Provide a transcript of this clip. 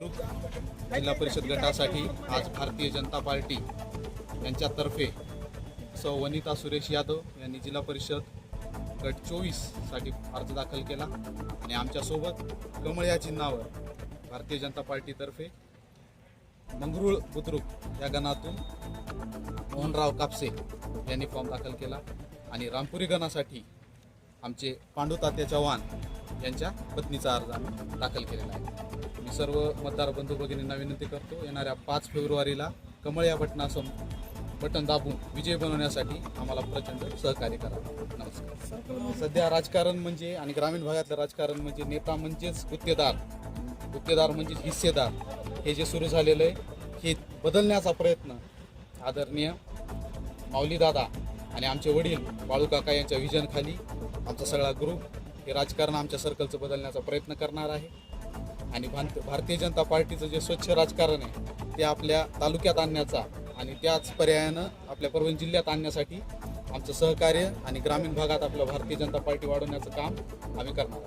जिल्हा परिषद गटासाठी आज भारतीय जनता पार्टी यांच्यातर्फे सौ वनिता सुरेश यादव यांनी जिल्हा परिषद गट चोवीससाठी अर्ज दाखल केला. आणि आमच्यासोबत कमळ या चिन्हावर भारतीय जनता पार्टीतर्फे मंगरुळ बुद्रुक या गणातून मोहनराव कापसे यांनी फॉर्म दाखल केला. आणि रामपुरी गणासाठी आमचे पांडुतात्या चव्हाण यांच्या पत्नीचा अर्ज आम्ही दाखल केलेला आहे. मी सर्व मतदार बंधू भगिनींना विनंती करतो येणाऱ्या पाच फेब्रुवारीला कमळ या बटनासम बटन दाबून विजय बनवण्यासाठी आम्हाला प्रचंड सहकार्य करा. नमस्कार. सध्या राजकारण म्हणजे आणि ग्रामीण भागातलं राजकारण म्हणजे नेता म्हणजेच गुत्तेदार. गुत्तेदार म्हणजेच हिस्सेदार. हे जे सुरू झालेलं आहे हे बदलण्याचा प्रयत्न आदरणीय माऊलीदादा आणि आमचे वडील बाळूकाका यांच्या विजनखाली आमचा सगळा ग्रुप हे राजकारण आमच्या सर्कलचं बदलण्याचा प्रयत्न करणार आहे. आणि भांत- भारतीय जनता पार्टीचं जे स्वच्छ राजकारण आहे ते आपल्या तालुक्यात आणण्याचा आणि त्याच पर्यायानं आपल्या परभणी जिल्ह्यात आणण्यासाठी आमचं सहकार्य आणि ग्रामीण भागात आपलं भारतीय जनता पार्टी वाढवण्याचं काम आम्ही करणार आहोत.